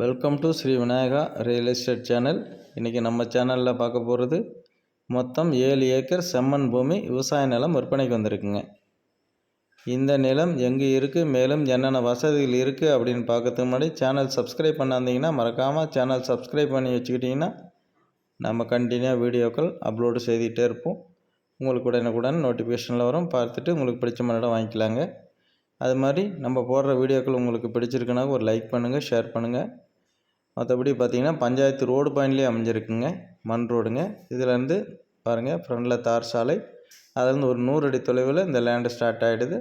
Welcome to Shri Vinayaka real estate channel இன்றைக்கி நம்ம சேனலில் பார்க்க போகிறது மொத்தம் ஏழு ஏக்கர் செம்மண் பூமி விவசாய நிலம் விற்பனைக்கு வந்திருக்குங்க. இந்த நிலம் எங்கே இருக்குது மேலும் என்னென்ன வசதிகள் இருக்குது அப்படின்னு பார்க்கறதுக்கு முன்னாடி சேனல் சப்ஸ்கிரைப் பண்ணாந்தீங்கன்னா மறக்காமல் சேனல் சப்ஸ்கிரைப் பண்ணி வச்சுக்கிட்டிங்கன்னா நம்ம கண்டினியூவாக வீடியோக்கள் அப்லோடு செய்திகிட்டே இருப்போம். உங்களுக்கு உடனுக்குடன் நோட்டிஃபிகேஷனில் வரும். பார்த்துட்டு உங்களுக்கு பிடிச்ச மாதிரி வாங்கிக்கலாங்க. அது மாதிரி நம்ம போடுற வீடியோக்கள் உங்களுக்கு பிடிச்சிருக்குன்னா ஒரு லைக் பண்ணுங்கள் ஷேர் பண்ணுங்கள் மற்றபடி பார்த்திங்கன்னா பஞ்சாயத்து ரோடு பாயிண்ட்லேயே அமைஞ்சிருக்குங்க மண் ரோடுங்க. இதுலேருந்து பாருங்கள் ஃப்ரண்டில் தார் சாலை. அதுலேருந்து ஒரு நூறு அடி தொலைவில் இந்த லேண்டு ஸ்டார்ட் ஆகிடுது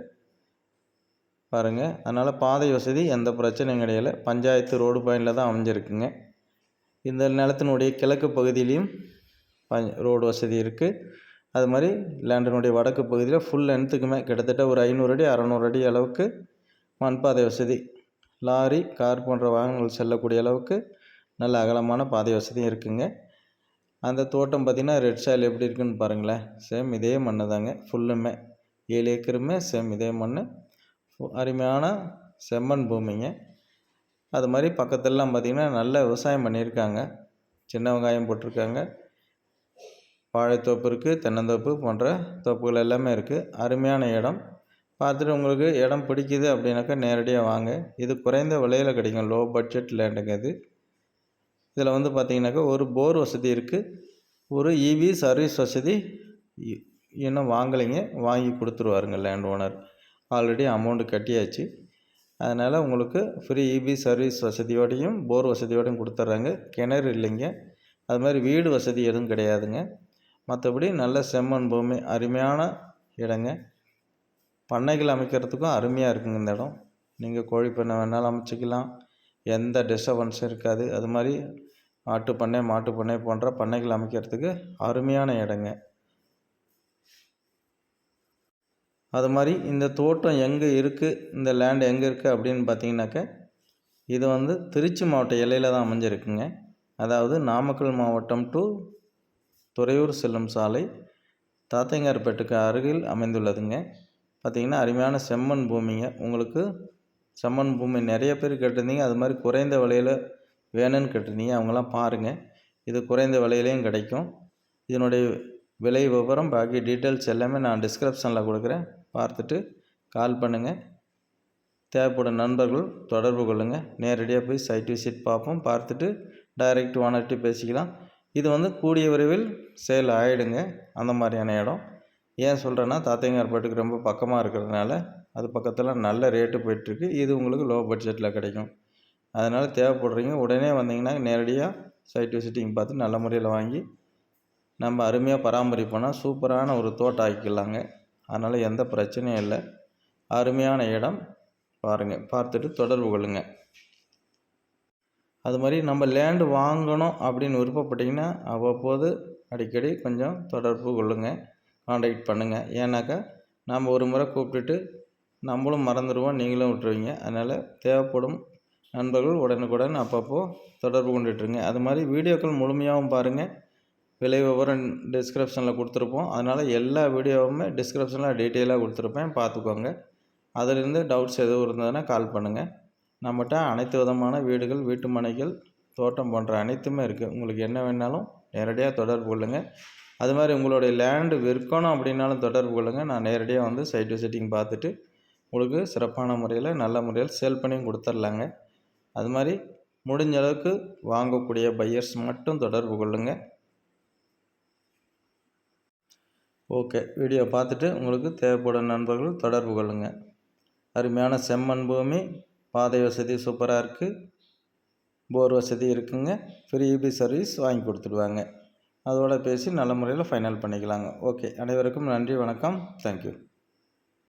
பாருங்கள் அதனால் பாதை வசதி எந்த பிரச்சனையும் கிடையாது பஞ்சாயத்து ரோடு பாயிண்டில் தான் அமைஞ்சிருக்குங்க. இந்த நிலத்தினுடைய கிழக்கு பகுதியிலையும் ப ரோடு வசதி இருக்குது அது மாதிரி லேண்டனுடைய வடக்கு பகுதியில் ஃபுல் லென்த்துக்குமே கிட்டத்தட்ட ஒரு ஐநூறு அடி அறநூறு அடி அளவுக்கு மண்பாதை வசதி. லாரி கார் போன்ற வாகனங்கள் செல்லக்கூடிய அளவுக்கு நல்ல அகலமான பாதை வசதியும் இருக்குங்க. அந்த தோட்டம் பார்த்திங்கன்னா ரெட் சாயில் எப்படி இருக்குன்னு பாருங்களேன். சேம் இதே மண் தாங்க. ஃபுல்லுமே ஏழு ஏக்கருமே சேம் இதே மண் அருமையான செம்மண் பூமிங்க. அது மாதிரி பக்கத்துலலாம் பார்த்திங்கன்னா நல்ல விவசாயம் பண்ணியிருக்காங்க. சின்ன வெங்காயம் போட்டிருக்காங்க. வாழைத்தோப்பு இருக்குது தென்னந்தோப்பு போன்ற தோப்புகள் எல்லாமே இருக்குது அருமையான இடம். பார்த்துட்டு உங்களுக்கு இடம் பிடிக்குது அப்படின்னாக்கா நேரடியாக வாங்க. இது குறைந்த விலையில் கிடைக்கும். லோ பட்ஜெட் லேண்டுங்க இது. இதில் வந்து பார்த்திங்கனாக்கா ஒரு போர் வசதி இருக்குது ஒரு இவி சர்வீஸ் வசதி இன்னும் வாங்கலைங்க. வாங்கி கொடுத்துருவாருங்க லேண்ட் ஓனர் ஆல்ரெடி அமௌண்ட்டு கட்டியாச்சு. அதனால் உங்களுக்கு ஃப்ரீ இபி சர்வீஸ் வசதியோடையும் போர் வசதியோடையும் கொடுத்துட்றாங்க கிணறு இல்லைங்க. அது மாதிரி வீடு வசதி எதுவும் கிடையாதுங்க. மற்றபடி நல்ல செம்மண் பூமி அருமையான இடங்க. பண்ணைகள் அமைக்கிறதுக்கும் அருமையாக இருக்குங்க இந்த இடம். நீங்கள் கோழி பண்ணை வேணாலும் அமைச்சிக்கலாம். எந்த டிஸ்டர்பன்ஸும் இருக்காது. அது மாதிரி ஆட்டு பண்ணை மாட்டு பண்ணை போன்ற பண்ணைகள் அமைக்கிறதுக்கு அருமையான இடங்க. அது மாதிரி இந்த தோட்டம் எங்கே இருக்குது இந்த லேண்ட் எங்கே இருக்குது அப்படின்னு பார்த்தீங்கன்னாக்க இது வந்து திருச்சி மாவட்ட எல்லையில் தான் அமைஞ்சிருக்குங்க. அதாவது நாமக்கல் மாவட்டம் டு துறையூர் செல்லும் சாலை தாத்தைங்கார்பேட்டுக்கு அருகில் அமைந்துள்ளதுங்க. பார்த்திங்கன்னா அருமையான செம்மண் பூமிங்க. உங்களுக்கு செம்மண் பூமி நிறைய பேர் கேட்டிருந்தீங்க. அது மாதிரி குறைந்த விலையில் வேணும்னு கேட்டிருந்தீங்க. அவங்களாம் பாருங்கள் இது குறைந்த விலையிலையும் கிடைக்கும். இதனுடைய விலை விவரம் பாக்கி டீட்டெயில்ஸ் எல்லாமே நான் டிஸ்கிரிப்ஷனில் கொடுக்குறேன். பார்த்துட்டு கால் பண்ணுங்கள் தேவைப்படும் நண்பர்கள் தொடர்பு கொள்ளுங்கள் நேரடியாக போய் சைட் விசிட் பார்ப்போம். பார்த்துட்டு டைரெக்ட் ஓனர்கிட்ட பேசிக்கலாம். இது வந்து கூடிய விரைவில் சேல் ஆகிடுங்க அந்த மாதிரியான இடம். ஏன் சொல்கிறேன்னா தாத்தைங்கார்பேட்டுக்கு ரொம்ப பக்கமாக இருக்கிறதுனால அது பக்கத்தில் நல்ல ரேட்டு போயிட்டுருக்கு. இது உங்களுக்கு லோ பட்ஜெட்டில் கிடைக்கும். அதனால் தேவைப்படுறீங்க. உடனே வந்தீங்கன்னா நேரடியாக சைட் விசிட்டிங் பார்த்து நல்ல முறையில் வாங்கி நம்ம அருமையாக பராமரிப்போம்னா சூப்பரான ஒரு தோட்டம் ஆக்கிக்கலாங்க. அதனால் எந்த பிரச்சனையும் இல்லை. அருமையான இடம். பாருங்கள் பார்த்துட்டு தொடர்பு கொள்ளுங்கள் அது மாதிரி நம்ம லேண்டு வாங்கணும் அப்படின்னு விருப்பப்பட்டிங்கன்னா அவ்வப்போது அடிக்கடி கொஞ்சம் தொடர்பு கொள்ளுங்கள் காண்டாக்ட் பண்ணுங்கள் ஏன்னாக்கா நாம் ஒரு முறை கூப்பிட்டுட்டு நம்மளும் மறந்துடுவோம் நீங்களும் விட்டுருவீங்க. அதனால் தேவைப்படும் நண்பர்கள் உடனுக்குடன் அப்பப்போ தொடர்பு கொண்டுட்டுருங்க. அது மாதிரி வீடியோக்கள் முழுமையாகவும் பாருங்கள் விலை விவரம் டிஸ்கிரிப்ஷனில் கொடுத்துருப்போம். அதனால் எல்லா வீடியோவுமே டிஸ்கிரிப்ஷனில் டீட்டெயிலாக கொடுத்துருப்பேன். பார்த்துக்கோங்க. அதிலிருந்து டவுட்ஸ் எதுவும் இருந்ததுன்னா கால் பண்ணுங்கள் நம்மகிட்ட அனைத்து விதமான வீடுகள் வீட்டு மனைகள் தோட்டம் போன்ற அனைத்துமே இருக்குது உங்களுக்கு என்ன வேணாலும் நேரடியாக தொடர்பு கொள்ளுங்கள் அது மாதிரி உங்களுடைய லேண்டு விற்கணும் அப்படின்னாலும் தொடர்பு கொள்ளுங்கள் நான் நேரடியாக வந்து சைட் விசிட்டிங் பார்த்துட்டு உங்களுக்கு சிறப்பான முறையில் நல்ல முறையில் சேல் பண்ணியும் கொடுத்துர்லாங்க. அது மாதிரி முடிஞ்ச அளவுக்கு வாங்கக்கூடிய பையர்ஸ் மட்டும் தொடர்பு கொள்ளுங்கள் ஓகே வீடியோ பார்த்துட்டு உங்களுக்கு தேவைப்படும் நண்பர்கள் தொடர்பு கொள்ளுங்கள் அருமையான செம்மண் பூமி பாதை வசதி சூப்பராக இருக்குது போர் வசதி இருக்குங்க. ஃப்ரீ இபி சர்வீஸ் வாங்கி கொடுத்துடுவாங்க. அதோட பேசி நல்ல முறையில் ஃபைனல் பண்ணிக்கலாங்க. ஓகே அனைவருக்கும் நன்றி வணக்கம். தேங்க்யூ